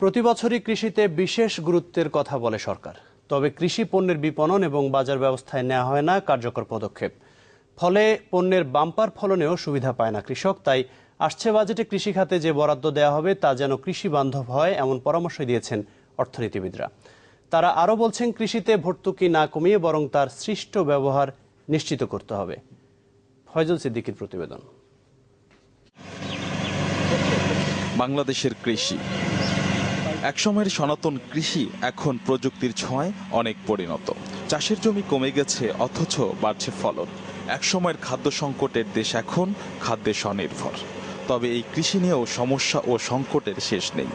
প্রতি বছরই কৃষিতে বিশেষ গুরুত্বের কথা বলে সরকার। তবে কৃষি পণ্যের বিপণন এবং বাজার ব্যবস্থায় নেওয়া হয় না কার্যকর পদক্ষেপ। ফলে পণ্যের বাম্পার ফলনেও সুবিধা পায় না কৃষক, তাই আসছে বাজেটে কৃষি খাতে যে বরাদ্দ দেওয়া হবে তা যেন কৃষি বান্ধব হয় এমন পরামর্শ দিয়েছেন অর্থনীতিবিদরা। তারা আরও বলছেন, কৃষিতে ভর্তুকি না কমিয়ে বরং তার সৃষ্ট ব্যবহার নিশ্চিত করতে হবে। ফয়জল সিদ্দিকির প্রতিবেদন। বাংলাদেশের কৃষি। একসময়ের সনাতন কৃষি এখন প্রযুক্তির ছোঁয়ায় অনেক পরিণত। চাষের জমি কমে গেছে, অথচ বাড়ছে ফলন। একসময়ের খাদ্য সংকটের দেশ এখন খাদ্যে স্বনির্ভর। তবে এই কৃষি নিয়েও সমস্যা ও সংকটের শেষ নেই।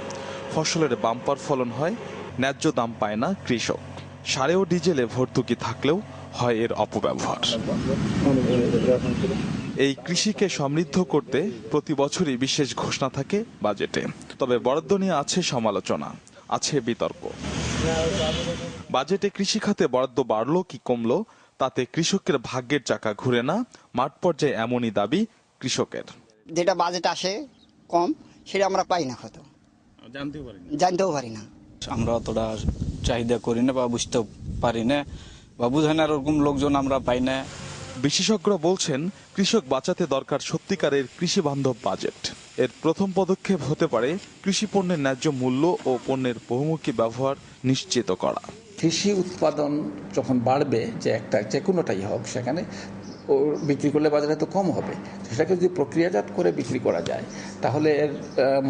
ফসলের বাম্পার ফলন হয়, ন্যায্য দাম পায় না কৃষক। সারে ও ডিজেলে ভর্তুকি থাকলেও হয় এর অপব্যবহার। এই কৃষিকে সমৃদ্ধ করতে প্রতি বছরই বিশেষ ঘোষণা থাকে বাজেটে। তবে বরাদ্দ নিয়ে আছে সমালোচনা আছে বিতর্ক। বাজেটে কৃষি খাতে বরাদ্দ বাড়লো কি কমলো তাতে কৃষকের ভাগ্যের চাকা ঘুরে না মাঠ পর্যায়ে এমনই দাবি কৃষকের। যেটা বাজেট আসে কম সেটা আমরা পাই না হয়তো। জানতেও পারি না। আমরা অতটা চাহিদা করি না বা বুঝতে পারি না বা বুঝায় না এরকম লোকজন আমরা পাই না। বিশেষজ্ঞরা বলছেন কৃষক বাঁচাতে দরকার সত্যিকারের কৃষি বান্ধব বাজেট। এর প্রথম পদক্ষেপ হতে পারে কৃষি পণ্যের ন্যায্য মূল্য ও পণ্যের বহুমুখী ব্যবহার নিশ্চিত করা। কৃষি উৎপাদন যখন বাড়বে যে একটা যে কোনোটাই হোক সেখানে ও বিক্রি করলে বাজারে তো কম হবে। সেটাকে যদি প্রক্রিয়াজাত করে বিক্রি করা যায় তাহলে এর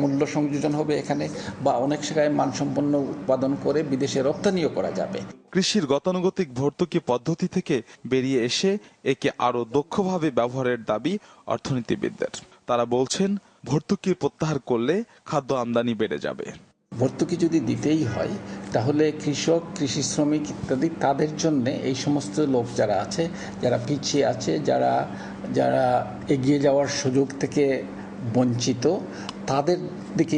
মূল্য সংযোজন হবে এখানে বা অনেক জায়গায় মানসম্পন্ন উৎপাদন করে বিদেশে রপ্তানিও করা যাবে। কৃষির গতানুগতিক ভর্তুকি পদ্ধতি থেকে বেরিয়ে এসে একে আরও দক্ষভাবে ব্যবহারের দাবি অর্থনীতিবিদদের। তারা বলছেন ভর্তুকি প্রত্যাহার করলে খাদ্য আমদানি বেড়ে যাবে। ভর্তুকি যদি দিতেই হয়, তাহলে কৃষক, কৃষি শ্রমিক ইত্যাদি তাদের জন্য এই সমস্ত লোক যারা আছে, যারা পিছিয়ে আছে, যারা যারা এগিয়ে যাওয়ার সুযোগ থেকে বঞ্চিত, তাদের দিকে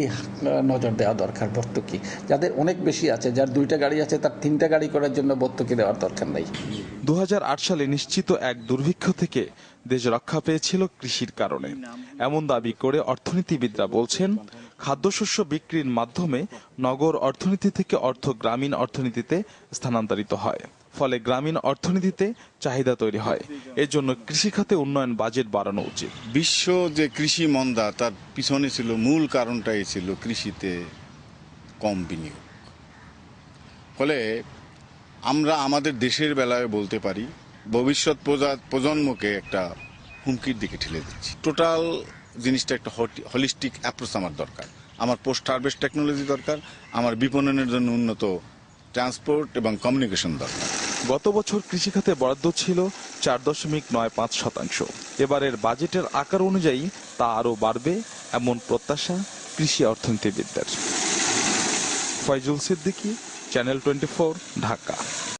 নজর দেওয়া দরকার ভর্তুকি যাদের অনেক বেশি আছে, যার দুইটা গাড়ি আছে, তার তিনটা গাড়ি করার জন্য ভর্তুকি দেওয়ার দরকার নেই। দু হাজার আট সালে নিশ্চিত এক দুর্ভিক্ষ থেকে দেশ রক্ষা পেয়েছিল কৃষির কারণে। এমন দাবি করে অর্থনীতিবিদরা বলছেন, খাদ্যশস্য বিক্রির মাধ্যমে নগর অর্থনীতি থেকে অর্থ গ্রামীণ অর্থনীতিতে স্থানান্তরিত হয়। ফলে গ্রামীণ অর্থনীতিতে চাহিদা তৈরি হয়। এর জন্য কৃষিখাতে উন্নয়ন বাজেট বাড়ানো উচিত। বিশ্ব যে কৃষি মন্দা, তার পিছনে ছিল, মূল কারণটাই ছিল কৃষিতে কম বিনিয়োগ। ফলে আমরা আমাদের দেশের বেলায় বলতে পারি, ভবিষ্যৎ প্রজা- প্রজন্মকে একটা হুমকির দিকে ঠেলে দিচ্ছি। টোটাল জিনিসটা একটা হলিস্টিক অ্যাপ্রোচ আমার দরকার। আমার পোস্ট হারভেস্ট টেকনোলজি দরকার, আমার বিপণনের জন্য উন্নত ট্রান্সপোর্ট এবং কমিউনিকেশন দরকার। গত বছর কৃষিখাতে বরাদ্দ ছিল চার দশমিক নয় পাঁচ শতাংশ। এবারের বাজেটের আকার অনুযায়ী তা আরও বাড়বে এমন প্রত্যাশা কৃষি অর্থনীতিবিদদের। Foyzul Siddiqui channel twenty Dhaka.